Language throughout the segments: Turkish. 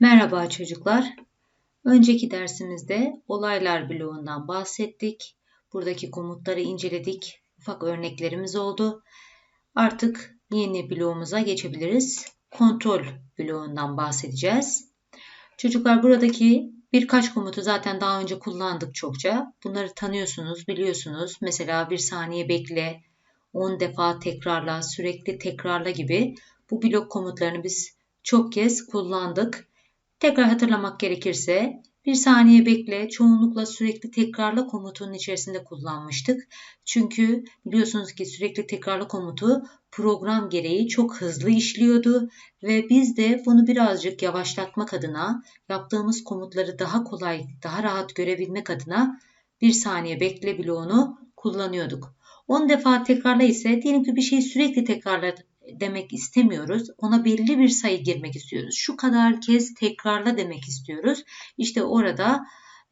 Merhaba çocuklar. Önceki dersimizde olaylar bloğundan bahsettik. Buradaki komutları inceledik. Ufak örneklerimiz oldu. Artık yeni bloğumuza geçebiliriz. Kontrol bloğundan bahsedeceğiz. Çocuklar buradaki birkaç komutu zaten daha önce kullandık çokça. Bunları tanıyorsunuz, biliyorsunuz. Mesela bir saniye bekle, 10 defa tekrarla, sürekli tekrarla gibi bu blok komutlarını biz çok kez kullandık. Tekrar hatırlamak gerekirse bir saniye bekle çoğunlukla sürekli tekrarla komutunun içerisinde kullanmıştık. Çünkü biliyorsunuz ki sürekli tekrarla komutu program gereği çok hızlı işliyordu ve biz de bunu birazcık yavaşlatmak adına yaptığımız komutları daha kolay, daha rahat görebilmek adına bir saniye bekle bloğunu kullanıyorduk. 10 defa tekrarla ise diyelim ki bir şeyi sürekli tekrarla demek istemiyoruz. Ona belli bir sayı girmek istiyoruz. Şu kadar kez tekrarla demek istiyoruz. İşte orada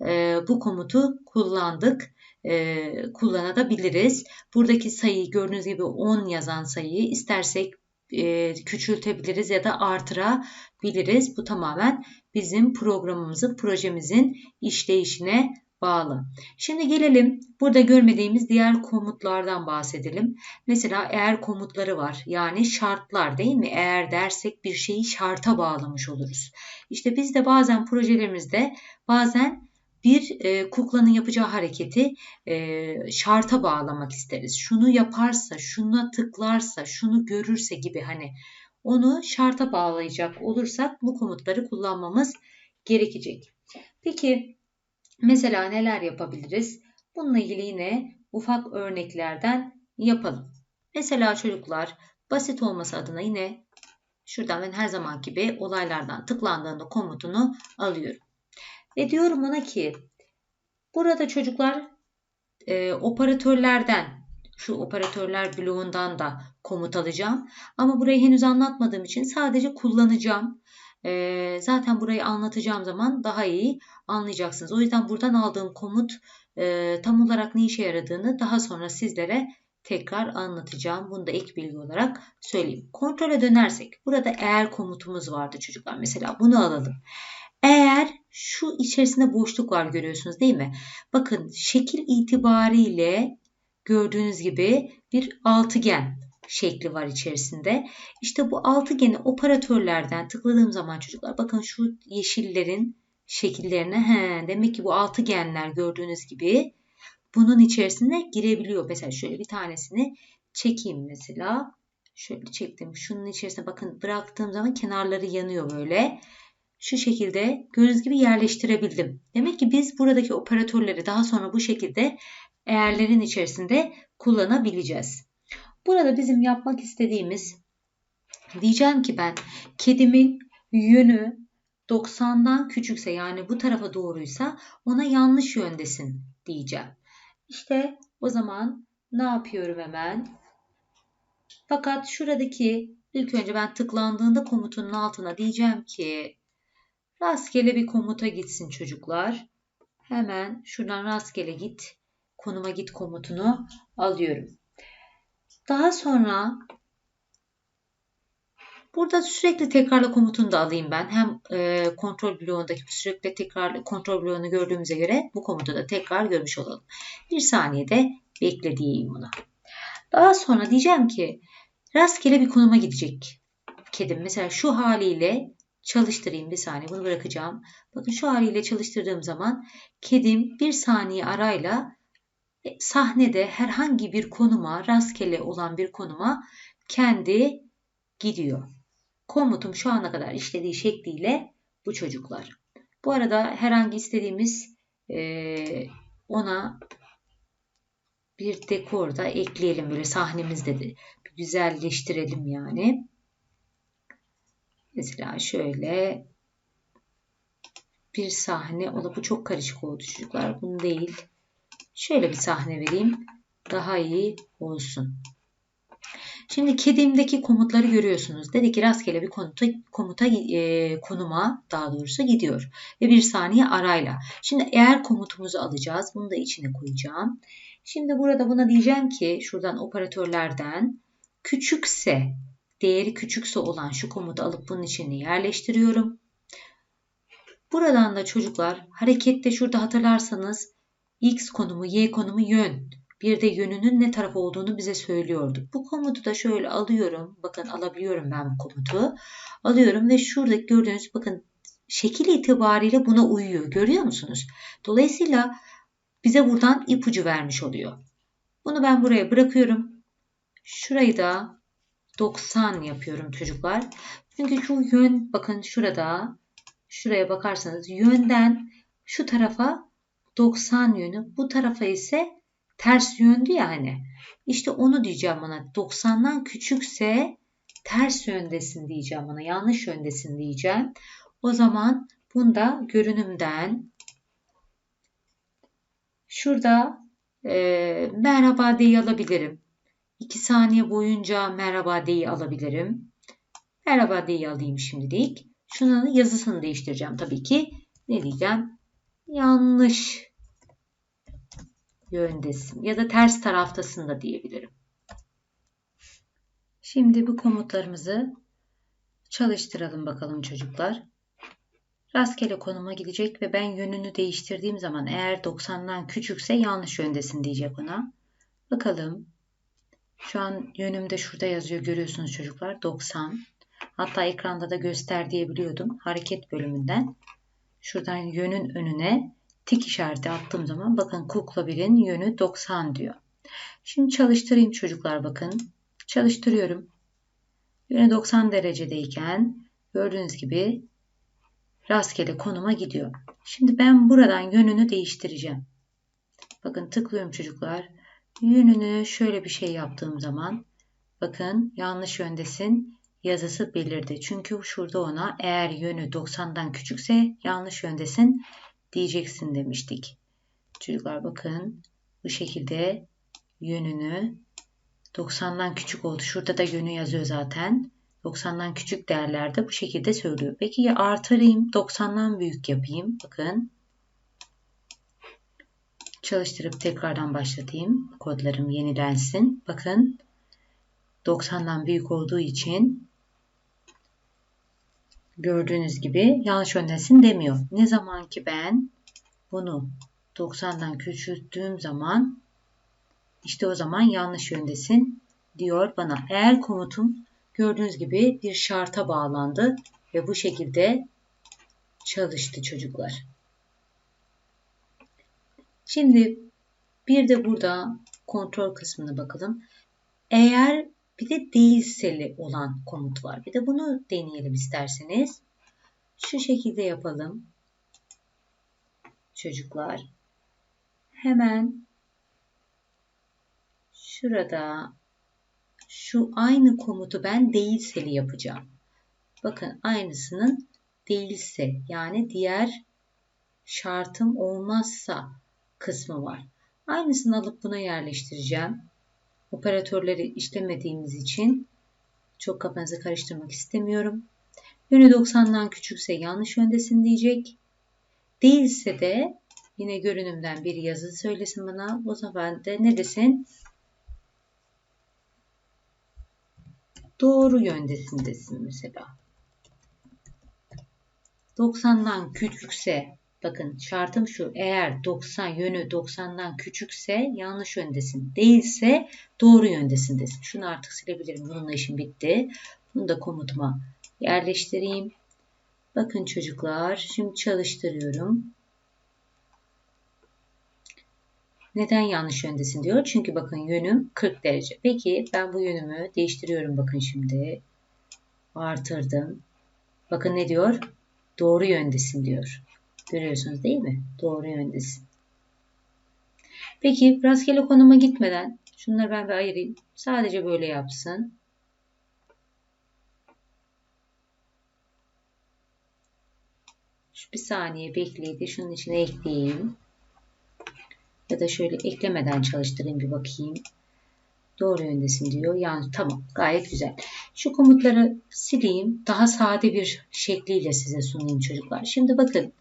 e, bu komutu kullandık. E, kullanabiliriz. Buradaki sayıyı gördüğünüz gibi 10 yazan sayıyı istersek e, küçültebiliriz ya da artırabiliriz. Bu tamamen bizim programımızın, projemizin işleyişine bağlı. Şimdi gelelim burada görmediğimiz diğer komutlardan bahsedelim. Mesela eğer komutları var. Yani şartlar değil mi? Eğer dersek bir şeyi şarta bağlamış oluruz. İşte biz de bazen projelerimizde bazen bir e, kuklanın yapacağı hareketi e, şarta bağlamak isteriz. Şunu yaparsa, şuna tıklarsa, şunu görürse gibi hani onu şarta bağlayacak olursak bu komutları kullanmamız gerekecek. Peki Mesela neler yapabiliriz? Bununla ilgili yine ufak örneklerden yapalım. Mesela çocuklar basit olması adına yine şuradan ben her zaman gibi olaylardan tıklandığında komutunu alıyorum. Ve diyorum ona ki burada çocuklar e, operatörlerden şu operatörler bloğundan da komut alacağım. Ama burayı henüz anlatmadığım için sadece kullanacağım. E, zaten burayı anlatacağım zaman daha iyi anlayacaksınız. O yüzden buradan aldığım komut e, tam olarak ne işe yaradığını daha sonra sizlere tekrar anlatacağım. Bunu da ek bilgi olarak söyleyeyim. Kontrole dönersek burada eğer komutumuz vardı çocuklar. Mesela bunu alalım. Eğer şu içerisinde boşluk var görüyorsunuz değil mi? Bakın şekil itibariyle gördüğünüz gibi bir altıgen şekli var içerisinde. İşte bu altıgeni operatörlerden tıkladığım zaman çocuklar bakın şu yeşillerin şekillerine he, demek ki bu altıgenler gördüğünüz gibi bunun içerisine girebiliyor. Mesela şöyle bir tanesini çekeyim mesela. Şöyle çektim. Şunun içerisine bakın bıraktığım zaman kenarları yanıyor böyle. Şu şekilde gördüğünüz gibi yerleştirebildim. Demek ki biz buradaki operatörleri daha sonra bu şekilde eğerlerin içerisinde kullanabileceğiz. Burada bizim yapmak istediğimiz diyeceğim ki ben kedimin yönü 90'dan küçükse yani bu tarafa doğruysa ona yanlış yöndesin diyeceğim. İşte o zaman ne yapıyorum hemen? Fakat şuradaki ilk önce ben tıklandığında komutunun altına diyeceğim ki rastgele bir komuta gitsin çocuklar. Hemen şuradan rastgele git konuma git komutunu alıyorum. Daha sonra burada sürekli tekrarla komutunu da alayım ben. Hem e, kontrol bloğundaki sürekli tekrar kontrol bloğunu gördüğümüze göre bu komutu da tekrar görmüş olalım. Bir saniyede bekle diyeyim buna. Daha sonra diyeceğim ki rastgele bir konuma gidecek kedim. Mesela şu haliyle çalıştırayım bir saniye bunu bırakacağım. Bakın şu haliyle çalıştırdığım zaman kedim bir saniye arayla sahnede herhangi bir konuma, rastgele olan bir konuma kendi gidiyor. Komutum şu ana kadar işlediği şekliyle bu çocuklar. Bu arada herhangi istediğimiz e, ona bir dekor da ekleyelim böyle sahnemizde de güzelleştirelim yani. Mesela şöyle bir sahne. O da bu çok karışık oldu çocuklar. Bunu değil. Şöyle bir sahne vereyim. Daha iyi olsun. Şimdi kedimdeki komutları görüyorsunuz. Dedi ki rastgele bir komuta, komuta e, konuma daha doğrusu gidiyor. Ve bir saniye arayla. Şimdi eğer komutumuzu alacağız. Bunu da içine koyacağım. Şimdi burada buna diyeceğim ki şuradan operatörlerden küçükse değeri küçükse olan şu komutu alıp bunun içine yerleştiriyorum. Buradan da çocuklar harekette şurada hatırlarsanız x konumu, y konumu yön. Bir de yönünün ne taraf olduğunu bize söylüyordu. Bu komutu da şöyle alıyorum. Bakın alabiliyorum ben bu komutu. Alıyorum ve şuradaki gördüğünüz bakın şekil itibariyle buna uyuyor. Görüyor musunuz? Dolayısıyla bize buradan ipucu vermiş oluyor. Bunu ben buraya bırakıyorum. Şurayı da 90 yapıyorum çocuklar. Çünkü şu yön bakın şurada şuraya bakarsanız yönden şu tarafa 90 yönü bu tarafa ise ters yöndü ya hani. İşte onu diyeceğim bana 90'dan küçükse ters yöndesin diyeceğim bana yanlış yöndesin diyeceğim. O zaman bunda görünümden şurada e, merhaba diye alabilirim. 2 saniye boyunca merhaba diye alabilirim. Merhaba diye alayım şimdilik. Şunun yazısını değiştireceğim tabii ki. Ne diyeceğim? Yanlış yöndesin ya da ters taraftasın da diyebilirim. Şimdi bu komutlarımızı çalıştıralım bakalım çocuklar. Rastgele konuma gidecek ve ben yönünü değiştirdiğim zaman eğer 90'dan küçükse yanlış yöndesin diyecek ona. Bakalım. Şu an yönümde şurada yazıyor görüyorsunuz çocuklar 90. Hatta ekranda da göster diyebiliyordum hareket bölümünden. Şuradan yönün önüne tik işareti attığım zaman bakın kukla birin yönü 90 diyor. Şimdi çalıştırayım çocuklar bakın. Çalıştırıyorum. Yönü 90 derecedeyken gördüğünüz gibi rastgele konuma gidiyor. Şimdi ben buradan yönünü değiştireceğim. Bakın tıklıyorum çocuklar. Yönünü şöyle bir şey yaptığım zaman bakın yanlış yöndesin yazısı belirdi. Çünkü şurada ona eğer yönü 90'dan küçükse yanlış yöndesin diyeceksin demiştik. Çocuklar bakın bu şekilde yönünü 90'dan küçük oldu. Şurada da yönü yazıyor zaten. 90'dan küçük değerlerde bu şekilde söylüyor. Peki ya artırayım 90'dan büyük yapayım. Bakın. Çalıştırıp tekrardan başlatayım. Kodlarım yenilensin. Bakın 90'dan büyük olduğu için gördüğünüz gibi yanlış yöndesin demiyor. Ne zaman ki ben bunu 90'dan küçülttüğüm zaman işte o zaman yanlış yöndesin diyor bana. Eğer komutum gördüğünüz gibi bir şarta bağlandı ve bu şekilde çalıştı çocuklar. Şimdi bir de burada kontrol kısmına bakalım. Eğer bir de değilseli olan komut var. Bir de bunu deneyelim isterseniz. Şu şekilde yapalım. Çocuklar. Hemen şurada şu aynı komutu ben değilseli yapacağım. Bakın aynısının değilse yani diğer şartım olmazsa kısmı var. Aynısını alıp buna yerleştireceğim. Operatörleri işlemediğimiz için çok kafanızı karıştırmak istemiyorum. Yönü 90'dan küçükse yanlış yöndesin diyecek. Değilse de yine görünümden bir yazı söylesin bana. O zaman de ne desin? Doğru yöndesin desin mesela. 90'dan küçükse bakın şartım şu eğer 90 yönü 90'dan küçükse yanlış yöndesin değilse doğru yöndesin desin. Şunu artık silebilirim. Bununla işim bitti. Bunu da komutuma yerleştireyim. Bakın çocuklar şimdi çalıştırıyorum. Neden yanlış yöndesin diyor. Çünkü bakın yönüm 40 derece. Peki ben bu yönümü değiştiriyorum bakın şimdi. Artırdım. Bakın ne diyor? Doğru yöndesin diyor. Görüyorsunuz değil mi? Doğru yöndesin. Peki rastgele konuma gitmeden şunları ben bir ayırayım. Sadece böyle yapsın. Şu bir saniye bekledi. Şunun içine ekleyeyim. Ya da şöyle eklemeden çalıştırayım bir bakayım. Doğru yöndesin diyor. Yani tamam gayet güzel. Şu komutları sileyim. Daha sade bir şekliyle size sunayım çocuklar. Şimdi bakın.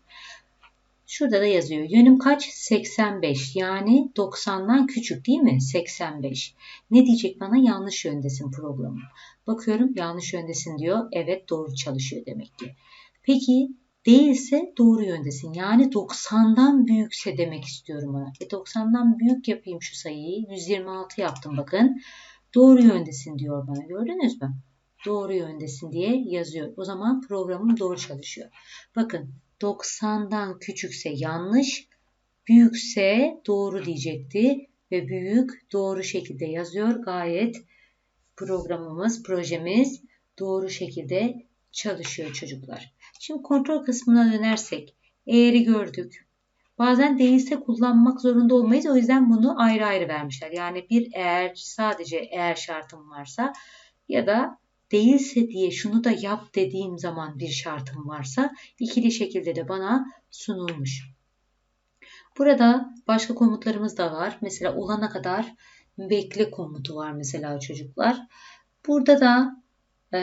Şurada da yazıyor. Yönüm kaç? 85. Yani 90'dan küçük değil mi? 85. Ne diyecek bana? Yanlış yöndesin programı. Bakıyorum yanlış yöndesin diyor. Evet doğru çalışıyor demek ki. Peki Değilse doğru yöndesin. Yani 90'dan büyükse demek istiyorum ona. E 90'dan büyük yapayım şu sayıyı. 126 yaptım bakın. Doğru yöndesin diyor bana. Gördünüz mü? Doğru yöndesin diye yazıyor. O zaman programım doğru çalışıyor. Bakın 90'dan küçükse yanlış, büyükse doğru diyecekti ve büyük doğru şekilde yazıyor. Gayet programımız, projemiz doğru şekilde çalışıyor çocuklar. Şimdi kontrol kısmına dönersek eğeri gördük. Bazen değilse kullanmak zorunda olmayız. O yüzden bunu ayrı ayrı vermişler. Yani bir eğer sadece eğer şartım varsa ya da değilse diye şunu da yap dediğim zaman bir şartım varsa ikili şekilde de bana sunulmuş. Burada başka komutlarımız da var. Mesela olana kadar bekle komutu var mesela çocuklar. Burada da e,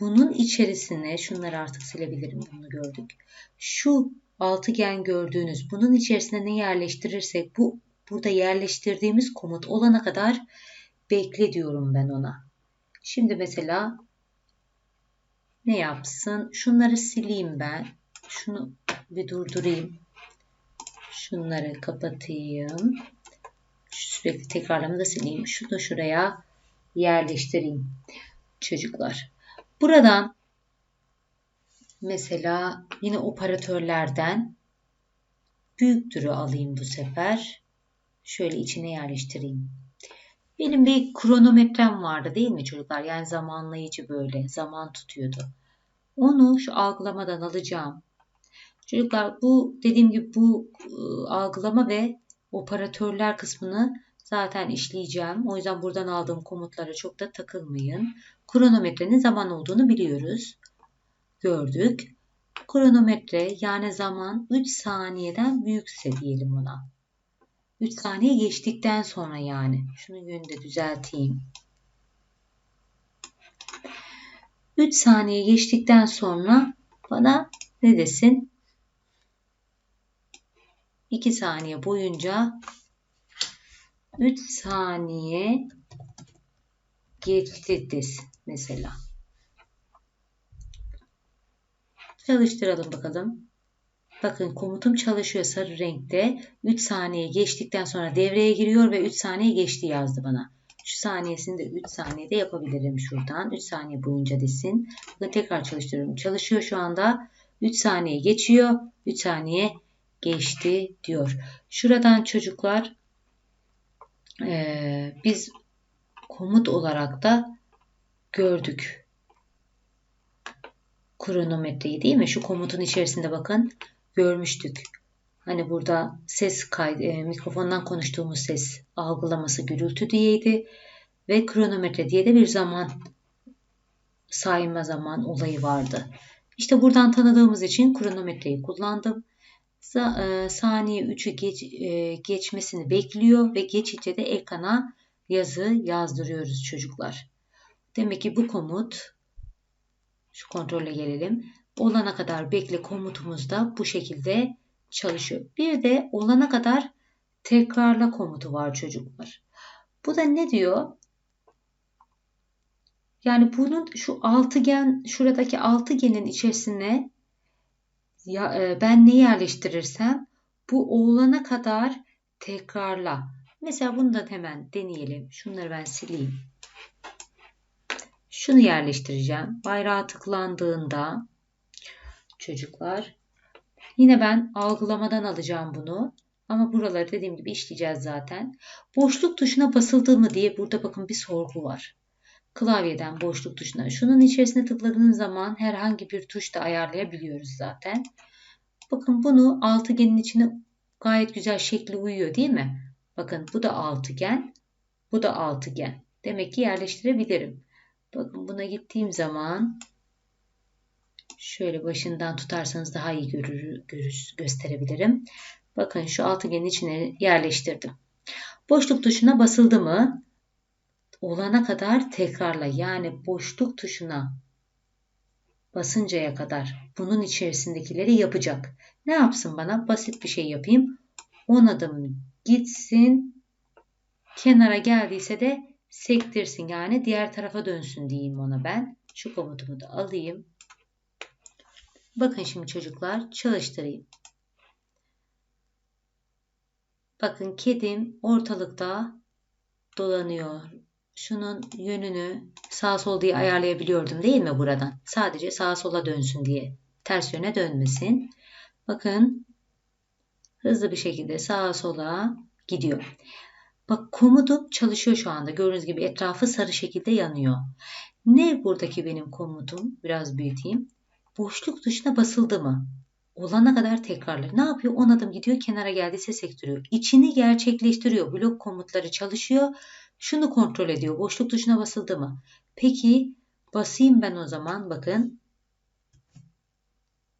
bunun içerisine şunları artık silebilirim bunu gördük. Şu altıgen gördüğünüz bunun içerisine ne yerleştirirsek bu burada yerleştirdiğimiz komut olana kadar bekle diyorum ben ona. Şimdi mesela ne yapsın? Şunları sileyim ben. Şunu bir durdurayım. Şunları kapatayım. Sürekli tekrarlamı da sileyim. Şunu şuraya yerleştireyim. Çocuklar. Buradan mesela yine operatörlerden büyüktürü alayım bu sefer. Şöyle içine yerleştireyim. Benim bir kronometrem vardı değil mi çocuklar? Yani zamanlayıcı böyle zaman tutuyordu. Onu şu algılamadan alacağım. Çocuklar bu dediğim gibi bu ıı, algılama ve operatörler kısmını zaten işleyeceğim. O yüzden buradan aldığım komutlara çok da takılmayın. Kronometrenin zaman olduğunu biliyoruz. Gördük. Kronometre yani zaman 3 saniyeden büyükse diyelim ona. 3 saniye geçtikten sonra yani. Şunu yönü de düzelteyim. 3 saniye geçtikten sonra bana ne desin? 2 saniye boyunca 3 saniye geçti desin mesela. Çalıştıralım bakalım. Bakın komutum çalışıyor sarı renkte. 3 saniye geçtikten sonra devreye giriyor ve 3 saniye geçti yazdı bana. Şu saniyesini de 3 saniyede yapabilirim şuradan. 3 saniye boyunca desin. Bakın tekrar çalıştırıyorum. Çalışıyor şu anda. 3 saniye geçiyor. 3 saniye geçti diyor. Şuradan çocuklar e, biz komut olarak da gördük kronometreyi değil mi? Şu komutun içerisinde bakın görmüştük. Hani burada ses kaydı, e, mikrofondan konuştuğumuz ses algılaması gürültü diyeydi ve kronometre diye de bir zaman sayma zaman olayı vardı. İşte buradan tanıdığımız için kronometreyi kullandım. E, saniye 3'ü geç, e, geçmesini bekliyor ve geçince de ekrana yazı yazdırıyoruz çocuklar. Demek ki bu komut şu kontrole gelelim. Olana kadar bekle komutumuz da bu şekilde çalışıyor. Bir de olana kadar tekrarla komutu var çocuklar. Bu da ne diyor? Yani bunun şu altıgen şuradaki altıgenin içerisine ya, e, ben ne yerleştirirsem bu olana kadar tekrarla. Mesela bunu da hemen deneyelim. Şunları ben sileyim. Şunu yerleştireceğim. Bayrağa tıklandığında çocuklar yine ben algılamadan alacağım bunu. Ama buraları dediğim gibi işleyeceğiz zaten. Boşluk tuşuna basıldı mı diye burada bakın bir sorgu var. Klavyeden boşluk tuşuna. Şunun içerisine tıkladığınız zaman herhangi bir tuş da ayarlayabiliyoruz zaten. Bakın bunu altıgenin içine gayet güzel şekli uyuyor değil mi? Bakın bu da altıgen. Bu da altıgen. Demek ki yerleştirebilirim. Bakın buna gittiğim zaman şöyle başından tutarsanız daha iyi görür, görür, gösterebilirim. Bakın şu altıgenin içine yerleştirdim. Boşluk tuşuna basıldı mı olana kadar tekrarla yani boşluk tuşuna basıncaya kadar bunun içerisindekileri yapacak. Ne yapsın bana? Basit bir şey yapayım. 10 adım gitsin. Kenara geldiyse de sektirsin yani diğer tarafa dönsün diyeyim ona ben. Şu komutumu da alayım. Bakın şimdi çocuklar çalıştırayım. Bakın kedim ortalıkta dolanıyor. Şunun yönünü sağ sol diye ayarlayabiliyordum değil mi buradan? Sadece sağa sola dönsün diye. Ters yöne dönmesin. Bakın hızlı bir şekilde sağa sola gidiyor. Bak komutum çalışıyor şu anda. Gördüğünüz gibi etrafı sarı şekilde yanıyor. Ne buradaki benim komutum? Biraz büyüteyim. Boşluk tuşuna basıldı mı? Olana kadar tekrarlar. Ne yapıyor? 10 adım gidiyor kenara geldiyse sektiriyor. İçini gerçekleştiriyor. Blok komutları çalışıyor. Şunu kontrol ediyor. Boşluk tuşuna basıldı mı? Peki basayım ben o zaman. Bakın.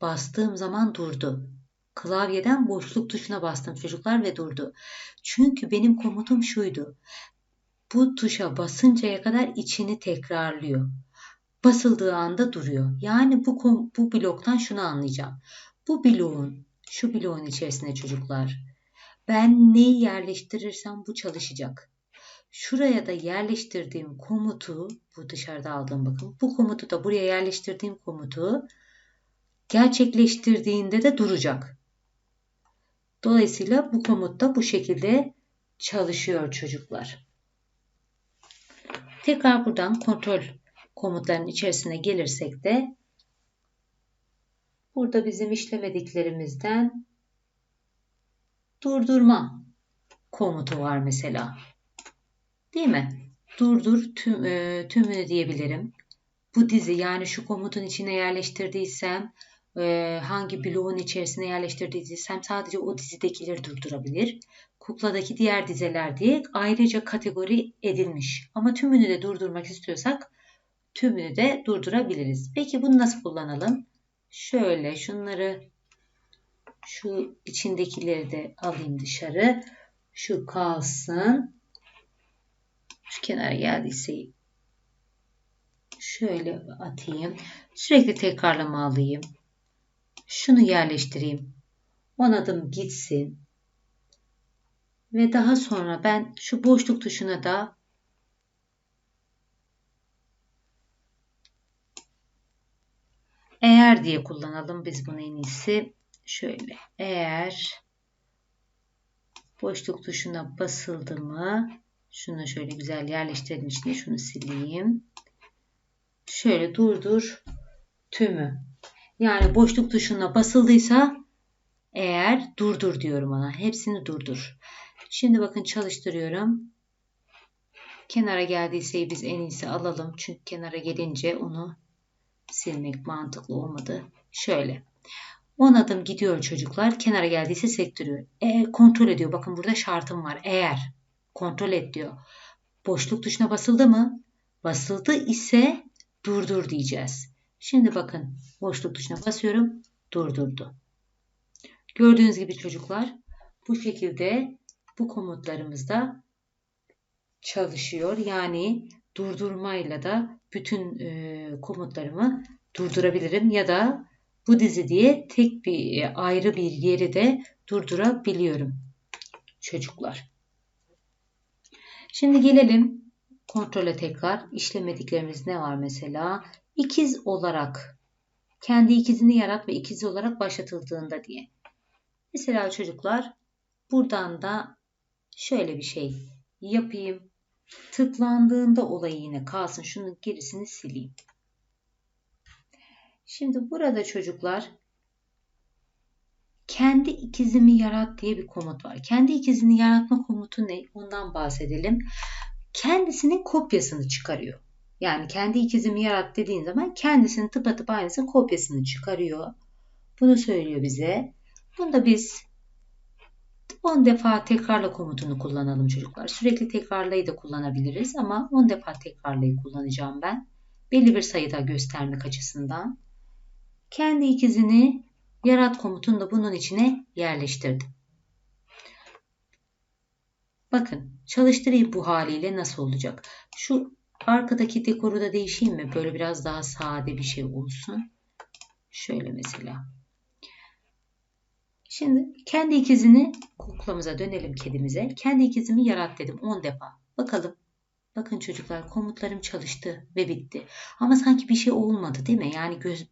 Bastığım zaman durdu. Klavyeden boşluk tuşuna bastım çocuklar ve durdu. Çünkü benim komutum şuydu. Bu tuşa basıncaya kadar içini tekrarlıyor. Basıldığı anda duruyor. Yani bu, bu bloktan şunu anlayacağım. Bu bloğun, şu bloğun içerisinde çocuklar ben neyi yerleştirirsem bu çalışacak. Şuraya da yerleştirdiğim komutu, bu dışarıda aldığım bakın, bu komutu da buraya yerleştirdiğim komutu gerçekleştirdiğinde de duracak. Dolayısıyla bu komut da bu şekilde çalışıyor çocuklar. Tekrar buradan kontrol komutların içerisine gelirsek de burada bizim işlemediklerimizden durdurma komutu var mesela. Değil mi? Durdur tüm, e, tümünü diyebilirim. Bu dizi yani şu komutun içine yerleştirdiysem e, hangi bloğun içerisine yerleştirdiysem sadece o dizidekileri durdurabilir. Kukladaki diğer dizeler diye ayrıca kategori edilmiş. Ama tümünü de durdurmak istiyorsak tümünü de durdurabiliriz. Peki bunu nasıl kullanalım? Şöyle şunları şu içindekileri de alayım dışarı. Şu kalsın. Şu kenara geldiyse şöyle atayım. Sürekli tekrarlama alayım. Şunu yerleştireyim. 10 adım gitsin. Ve daha sonra ben şu boşluk tuşuna da eğer diye kullanalım biz bunu en iyisi. Şöyle eğer boşluk tuşuna basıldı mı şunu şöyle güzel yerleştirelim içine şunu sileyim. Şöyle durdur tümü. Yani boşluk tuşuna basıldıysa eğer durdur diyorum ona. Hepsini durdur. Şimdi bakın çalıştırıyorum. Kenara geldiyse biz en iyisi alalım. Çünkü kenara gelince onu silmek mantıklı olmadı. Şöyle. 10 adım gidiyor çocuklar. Kenara geldiyse sektiriyor. E, kontrol ediyor. Bakın burada şartım var. Eğer kontrol et diyor. Boşluk tuşuna basıldı mı? Basıldı ise durdur diyeceğiz. Şimdi bakın boşluk tuşuna basıyorum. Durdurdu. Gördüğünüz gibi çocuklar bu şekilde bu komutlarımızda çalışıyor. Yani durdurmayla da bütün e, komutlarımı durdurabilirim ya da bu dizi diye tek bir e, ayrı bir yeri de durdurabiliyorum çocuklar. Şimdi gelelim kontrole tekrar. İşlemediklerimiz ne var mesela? İkiz olarak kendi ikizini yarat ve ikiz olarak başlatıldığında diye. Mesela çocuklar buradan da şöyle bir şey yapayım. Tıklandığında olayı yine kalsın. Şunun gerisini sileyim. Şimdi burada çocuklar kendi ikizimi yarat diye bir komut var. Kendi ikizini yaratma komutu ne? Ondan bahsedelim. Kendisinin kopyasını çıkarıyor. Yani kendi ikizimi yarat dediğin zaman kendisinin tıpatıp aynısının kopyasını çıkarıyor. Bunu söylüyor bize. Bunu da biz 10 defa tekrarla komutunu kullanalım çocuklar. Sürekli tekrarlayı da kullanabiliriz ama 10 defa tekrarlayı kullanacağım ben. Belli bir sayıda göstermek açısından. Kendi ikizini yarat komutunu da bunun içine yerleştirdim. Bakın çalıştırayım bu haliyle nasıl olacak. Şu arkadaki dekoru da değişeyim mi? Böyle biraz daha sade bir şey olsun. Şöyle mesela. Şimdi kendi ikizini kuklamıza dönelim kedimize. Kendi ikizimi yarat dedim 10 defa. Bakalım. Bakın çocuklar komutlarım çalıştı ve bitti. Ama sanki bir şey olmadı değil mi? Yani göz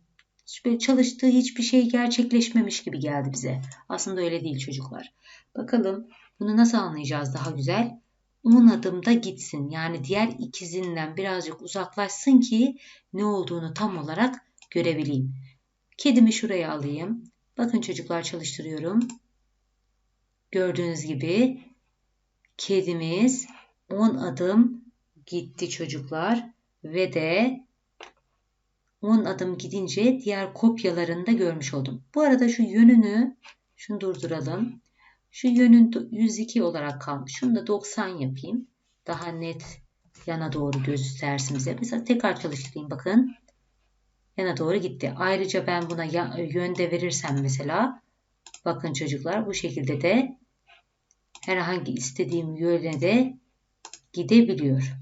çalıştığı hiçbir şey gerçekleşmemiş gibi geldi bize. Aslında öyle değil çocuklar. Bakalım bunu nasıl anlayacağız daha güzel? 10 adımda gitsin. Yani diğer ikizinden birazcık uzaklaşsın ki ne olduğunu tam olarak görebileyim. Kedimi şuraya alayım. Bakın çocuklar çalıştırıyorum. Gördüğünüz gibi kedimiz 10 adım gitti çocuklar ve de 10 adım gidince diğer kopyalarını da görmüş oldum. Bu arada şu yönünü şunu durduralım. Şu yönün 102 olarak kalmış. Şunu da 90 yapayım. Daha net yana doğru göstersin bize. Mesela tekrar çalıştırayım bakın. Yana doğru gitti. Ayrıca ben buna yönde verirsem mesela bakın çocuklar bu şekilde de herhangi istediğim yöne de gidebiliyor.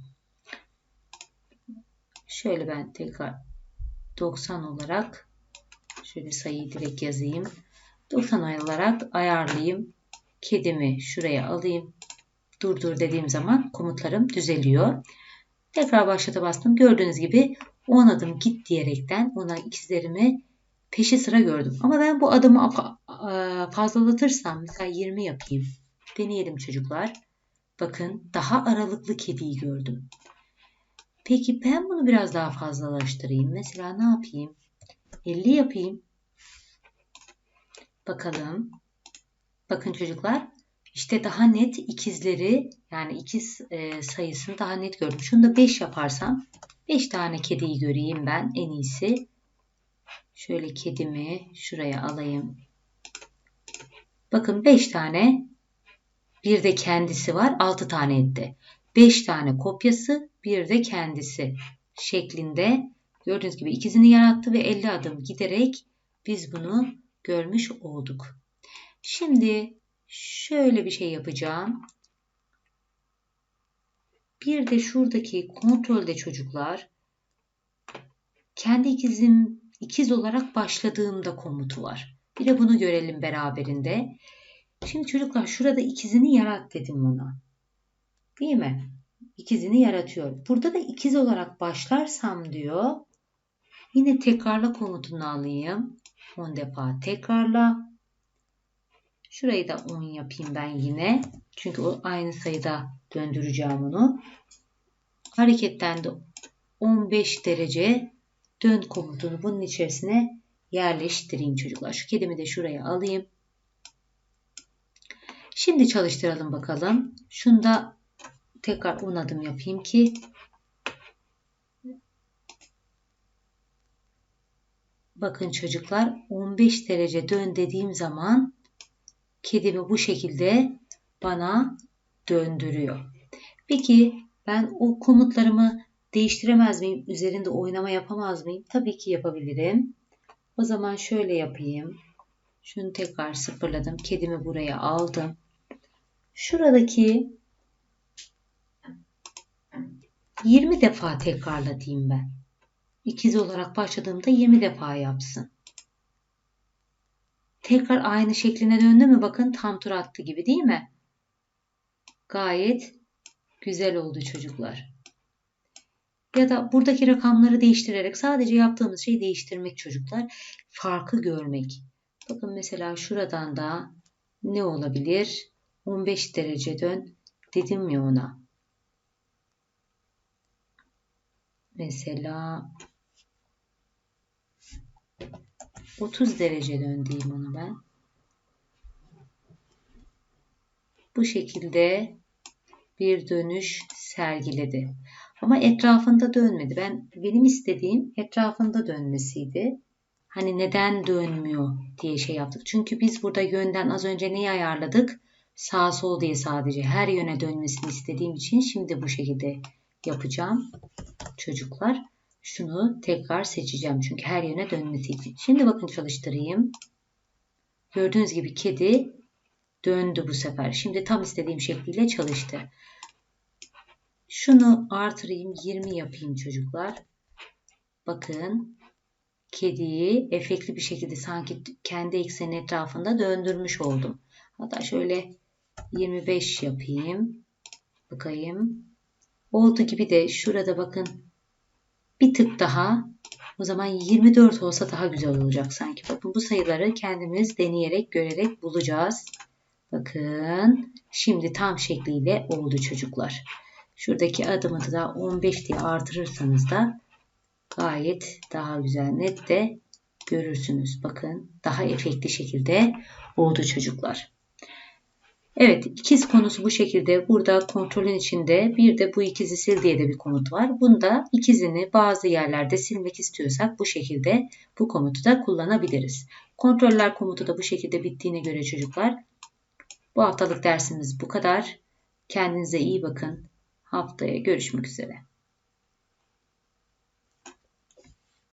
Şöyle ben tekrar 90 olarak şöyle sayıyı direkt yazayım. 90 olarak ayarlayayım. Kedimi şuraya alayım. Durdur dediğim zaman komutlarım düzeliyor. Tekrar başlata bastım. Gördüğünüz gibi 10 adım git diyerekten ona ikizlerimi peşi sıra gördüm. Ama ben bu adımı fazlalatırsam mesela 20 yapayım. Deneyelim çocuklar. Bakın daha aralıklı kediyi gördüm. Peki ben bunu biraz daha fazlalaştırayım. Mesela ne yapayım? 50 yapayım. Bakalım. Bakın çocuklar. İşte daha net ikizleri yani ikiz e, sayısını daha net gördüm. Şunu da 5 yaparsam 5 tane kediyi göreyim ben en iyisi. Şöyle kedimi şuraya alayım. Bakın 5 tane bir de kendisi var 6 tane etti. 5 tane kopyası bir de kendisi şeklinde gördüğünüz gibi ikizini yarattı ve 50 adım giderek biz bunu görmüş olduk. Şimdi şöyle bir şey yapacağım. Bir de şuradaki kontrolde çocuklar kendi ikizim ikiz olarak başladığımda komutu var. Bir de bunu görelim beraberinde. Şimdi çocuklar şurada ikizini yarat dedim ona. Değil mi? İkizini yaratıyor. Burada da ikiz olarak başlarsam diyor. Yine tekrarla komutunu alayım. 10 defa tekrarla. Şurayı da 10 yapayım ben yine. Çünkü o aynı sayıda döndüreceğim onu. Hareketten de 15 derece dön komutunu bunun içerisine yerleştireyim çocuklar. Şu kedimi de şuraya alayım. Şimdi çalıştıralım bakalım. Şunda tekrar 10 adım yapayım ki Bakın çocuklar 15 derece dön dediğim zaman kedimi bu şekilde bana döndürüyor. Peki ben o komutlarımı değiştiremez miyim? Üzerinde oynama yapamaz mıyım? Tabii ki yapabilirim. O zaman şöyle yapayım. Şunu tekrar sıfırladım. Kedimi buraya aldım. Şuradaki 20 defa tekrarla diyeyim ben. İkiz olarak başladığımda 20 defa yapsın. Tekrar aynı şekline döndü mü? Bakın tam tur attı gibi değil mi? Gayet güzel oldu çocuklar. Ya da buradaki rakamları değiştirerek sadece yaptığımız şeyi değiştirmek çocuklar. Farkı görmek. Bakın mesela şuradan da ne olabilir? 15 derece dön dedim ya ona. Mesela 30 derece dön diyeyim onu ben. Bu şekilde bir dönüş sergiledi. Ama etrafında dönmedi. Ben benim istediğim etrafında dönmesiydi. Hani neden dönmüyor diye şey yaptık. Çünkü biz burada yönden az önce neyi ayarladık? Sağ sol diye sadece her yöne dönmesini istediğim için şimdi bu şekilde yapacağım. Çocuklar şunu tekrar seçeceğim. Çünkü her yöne dönmesi için. Şimdi bakın çalıştırayım. Gördüğünüz gibi kedi döndü bu sefer. Şimdi tam istediğim şekliyle çalıştı. Şunu artırayım 20 yapayım çocuklar. Bakın kediyi efektli bir şekilde sanki kendi ekseni etrafında döndürmüş oldum. Hatta şöyle 25 yapayım. Bakayım. Oldu gibi de şurada bakın bir tık daha O zaman 24 olsa daha güzel olacak sanki. Bakın bu sayıları kendimiz deneyerek, görerek bulacağız. Bakın şimdi tam şekliyle oldu çocuklar. Şuradaki adımı da 15 diye artırırsanız da gayet daha güzel net de görürsünüz. Bakın daha efektli şekilde oldu çocuklar. Evet ikiz konusu bu şekilde. Burada kontrolün içinde bir de bu ikizi sil diye de bir komut var. Bunda ikizini bazı yerlerde silmek istiyorsak bu şekilde bu komutu da kullanabiliriz. Kontroller komutu da bu şekilde bittiğine göre çocuklar bu haftalık dersimiz bu kadar. Kendinize iyi bakın. Haftaya görüşmek üzere.